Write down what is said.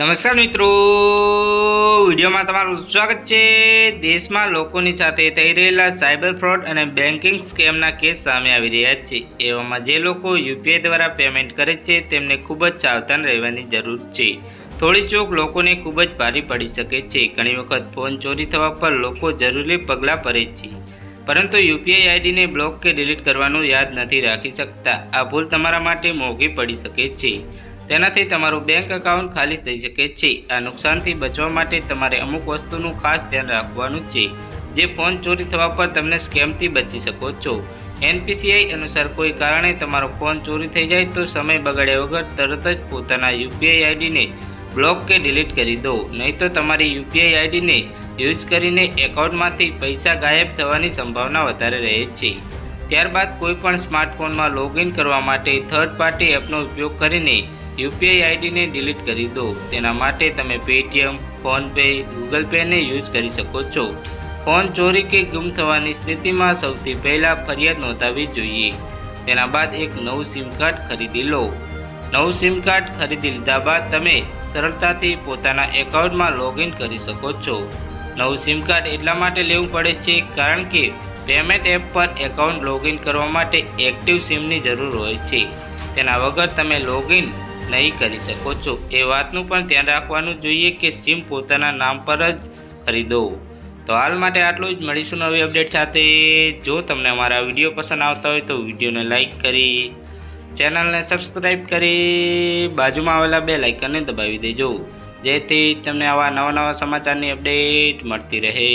નમસ્કાર મિત્રો. વિડીયોમાં તમારું સ્વાગત છે. દેશમાં લોકોની સાથે થઈ રહેલા સાયબર ફ્રોડ અને બેન્કિંગ સ્કેમના કેસ સામે આવી રહ્યા છે. એવામાં જે લોકો યુપીઆઈ દ્વારા પેમેન્ટ કરે છે, તેમને ખૂબ જ સાવધાન રહેવાની જરૂર છે. થોડી ચોક લોકોને ખૂબ જ ભારી પડી શકે છે. ઘણી વખત ફોન ચોરી થવા પર લોકો જરૂરી પગલાં ભરે છે. પરંતુ યુપીઆઈ આઈડીને બ્લોક કે ડિલીટ કરવાનું યાદ નથી રાખી શકતા. આ ભૂલ તમારા માટે મોંઘી પડી શકે છે. તેનાથી તમારું બેંક એકાઉન્ટ ખાલી થઈ શકે છે. આ નુકસાનથી બચવા માટે તમારે અમુક વસ્તુનું ખાસ ધ્યાન રાખવાનું છે. જે ફોન ચોરી થવા પર તમને સ્કેમથી બચી શકો છો. એનપીસીઆઈ અનુસાર કોઈ કારણે તમારો ફોન ચોરી થઈ જાય તો સમય બગાડ્યા વગર તરત જ પોતાના યુપીઆઈ આઈડીને બ્લોક કે ડિલીટ કરી દો. નહીં તો તમારી યુપીઆઈ આઈડીને યુઝ કરીને એકાઉન્ટમાંથી પૈસા ગાયબ થવાની સંભાવના વધારે રહે છે. ત્યારબાદ કોઈપણ સ્માર્ટફોનમાં લોગિન કરવા માટે થર્ડ પાર્ટી એપનો ઉપયોગ કરીને યુપીઆઈ આઈડીને ડિલીટ કરી દો. તેના માટે તમે પેટીએમ, ફોનપે, ગૂગલ પેને યુઝ કરી શકો છો. ફોન ચોરી કે ગુમ થવાની સ્થિતિમાં સૌથી પહેલાં ફરિયાદ નોંધાવવી જોઈએ. તેના બાદ એક નવું સિમ કાર્ડ ખરીદી લો. નવું સિમ કાર્ડ ખરીદી લીધા બાદ તમે સરળતાથી પોતાના એકાઉન્ટમાં લોગિન કરી શકો છો. નવું સિમ કાર્ડ એટલા માટે લેવું પડે છે કારણ કે પેમેન્ટ એપ પર એકાઉન્ટ લોગિન કરવા માટે એક્ટિવ સિમની જરૂર હોય છે. તેના વગર તમે લોગિન નહીં કરી શકો છો. એ વાતનું પણ ધ્યાન રાખવાનું જોઈએ કે સિમ પોતાના નામ પર જ ખરીદો. તો હાલ માટે આટલું જ. મળીશું નવી અપડેટ સાથે. જો તમને અમારા વીડિયો પસંદ આવતા હોય તો વિડીયોને લાઇક કરી, ચેનલને સબસ્ક્રાઈબ કરી, બાજુમાં આવેલા બે લાઇકનને દબાવી દેજો. જેથી તમને આવા નવા નવા સમાચારની અપડેટ મળતી રહે.